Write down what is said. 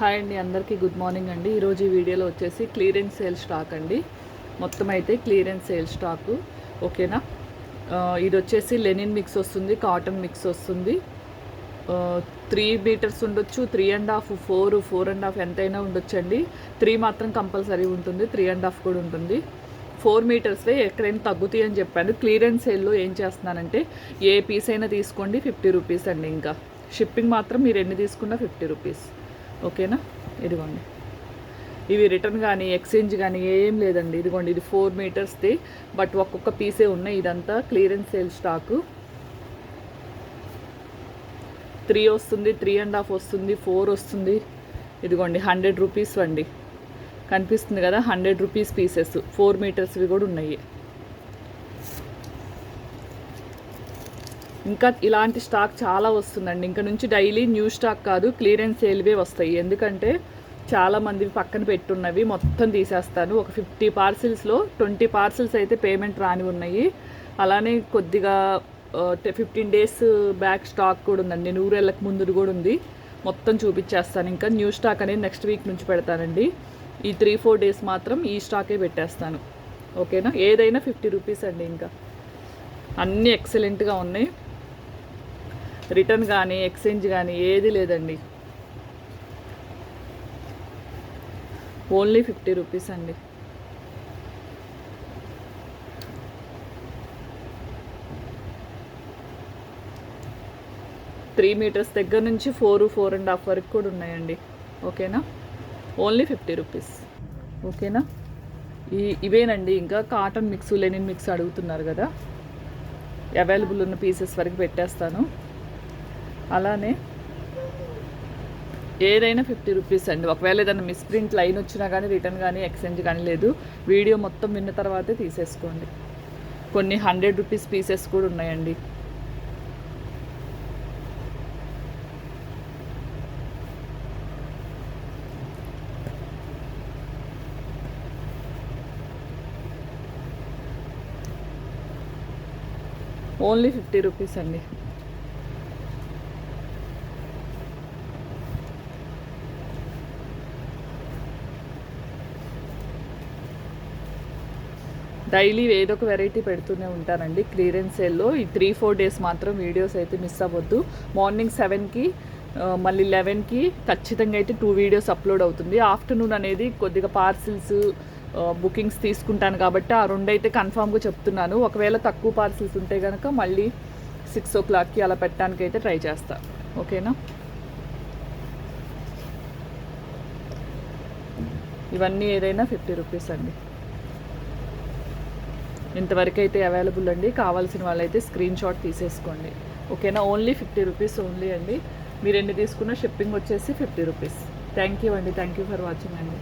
Hi అండి అందరికీ good morning అండి. ఈరోజు ఈ వీడియోలో వచ్చేసి క్లియరెన్స్ సేల్ స్టాక్ అండి. మొత్తం అయితే క్లియరెన్స్ సేల్ స్టాకు ఓకేనా? ఇది వచ్చేసి లెనిన్ మిక్స్ వస్తుంది కాటన్ మిక్స్ వస్తుంది. త్రీ మీటర్స్ ఉండొచ్చు three and half four four and half ఎంతైనా ఉండొచ్చండి. త్రీ మాత్రం కంపల్సరీ ఉంటుంది త్రీ అండ్ హాఫ్ కూడా ఉంటుంది. ఫోర్ మీటర్స్వే ఎక్కడైనా తగ్గుతాయి అని చెప్పాను. క్లియరెన్స్ సేల్లో ఏం చేస్తున్నానంటే ఏ పీస్ అయినా తీసుకోండి ఫిఫ్టీ రూపీస్ అండి ఇంకా. షిప్పింగ్ మాత్రం మీరు ఎన్ని తీసుకున్నా ఫిఫ్టీ రూపీస్. ఓకేనా? ఇదిగోండి. ఇవి రిటర్న్ కానీ ఎక్స్చేంజ్ కానీ ఏం లేదండి. ఇదిగోండి ఇది ఫోర్ మీటర్స్ది. బట్ ఒక్కొక్క పీసే ఉన్నాయి. ఇదంతా క్లియరెన్స్ సేల్ స్టాకు. త్రీ వస్తుంది త్రీ అండ్ హాఫ్ వస్తుంది ఫోర్ వస్తుంది. ఇదిగోండి హండ్రెడ్ రూపీస్ అండి. కనిపిస్తుంది కదా హండ్రెడ్ రూపీస్ పీసెస్. ఫోర్ మీటర్స్వి కూడా ఉన్నాయి. ఇంకా ఇలాంటి స్టాక్ చాలా వస్తుందండి. ఇంకా నుంచి డైలీ న్యూ స్టాక్ కాదు క్లియరెన్స్ సేల్వే వస్తాయి. ఎందుకంటే చాలా మంది పక్కన పెట్టున్నవి మొత్తం తీసేస్తాను. ఒక ఫిఫ్టీ పార్సిల్స్లో ట్వంటీ పార్సిల్స్ అయితే పేమెంట్ రాని ఉన్నాయి. అలానే కొద్దిగా ఫిఫ్టీన్ డేస్ బ్యాక్ స్టాక్ కూడా ఉందండి. నూరేళ్ళకి ముందు కూడా ఉంది. మొత్తం చూపించేస్తాను. ఇంకా న్యూ స్టాక్ అనేది నెక్స్ట్ వీక్ నుంచి పెడతానండి. ఈ త్రీ ఫోర్ డేస్ మాత్రం ఈ స్టాకే పెట్టేస్తాను. ఓకేనా? ఏదైనా ఫిఫ్టీ రూపీస్ అండి ఇంకా. అన్నీ ఎక్సలెంట్గా ఉన్నాయి. రిటర్న్ కానీ ఎక్స్చేంజ్ కానీ ఏది లేదండి. ఓన్లీ ఫిఫ్టీ రూపీస్ అండి. త్రీ మీటర్స్ దగ్గర నుంచి ఫోర్ ఫోర్ అండ్ హాఫ్ వరకు కూడా ఉన్నాయండి. ఓకేనా? Only fifty rupees. ఓకేనా? ఈ ఇవేనండి. ఇంకా కాటన్ మిక్స్ లెనిన్ మిక్స్ అడుగుతున్నారు కదా. అవైలబుల్ ఉన్న పీసెస్ వరకు పెట్టేస్తాను. అలానే ఏదైనా ఫిఫ్టీ రూపీస్ అండి. ఒకవేళ ఏదైనా మిస్ప్రింట్ లైన్ వచ్చినా కానీ రిటర్న్ కానీ ఎక్స్చేంజ్ కానీ లేదు. వీడియో మొత్తం విన్న తర్వాతే తీసేసుకోండి. కొన్ని హండ్రెడ్ రూపీస్ పీసెస్ కూడా ఉన్నాయండి. ఓన్లీ ఫిఫ్టీ రూపీస్ అండి. డైలీ ఏదో ఒక వెరైటీ పెడుతూనే ఉంటానండి. క్లియరెన్స్ సేల్లో ఈ త్రీ ఫోర్ డేస్ మాత్రం వీడియోస్ అయితే మిస్ అవ్వద్దు. మార్నింగ్ సెవెన్కి మళ్ళీ లెవెన్కి ఖచ్చితంగా అయితే టూ వీడియోస్ అప్లోడ్ అవుతుంది. ఆఫ్టర్నూన్ అనేది కొద్దిగా పార్సిల్స్ బుకింగ్స్ తీసుకుంటాను కాబట్టి ఆ రెండు అయితే కన్ఫామ్గా చెప్తున్నాను. ఒకవేళ తక్కువ పార్సిల్స్ ఉంటే కనుక మళ్ళీ సిక్స్ ఓ క్లాక్కి అలా పెట్టడానికి అయితే ట్రై చేస్తా. ఓకేనా? ఇవన్నీ ఏదైనా ఫిఫ్టీ రూపీస్ అండి. ఇంతవరకు అయితే అవైలబుల్ అండి. కావాల్సిన వాళ్ళైతే స్క్రీన్ షాట్ తీసేసుకోండి. ఓకేనా? ఓన్లీ ఫిఫ్టీ రూపీస్ ఓన్లీ అండి. మీరు ఎన్ని తీసుకున్న షిప్పింగ్ వచ్చేసి ఫిఫ్టీ రూపీస్ థ్యాంక్ యూ అండి. థ్యాంక్ యూ ఫర్ వాచింగ్ అండి.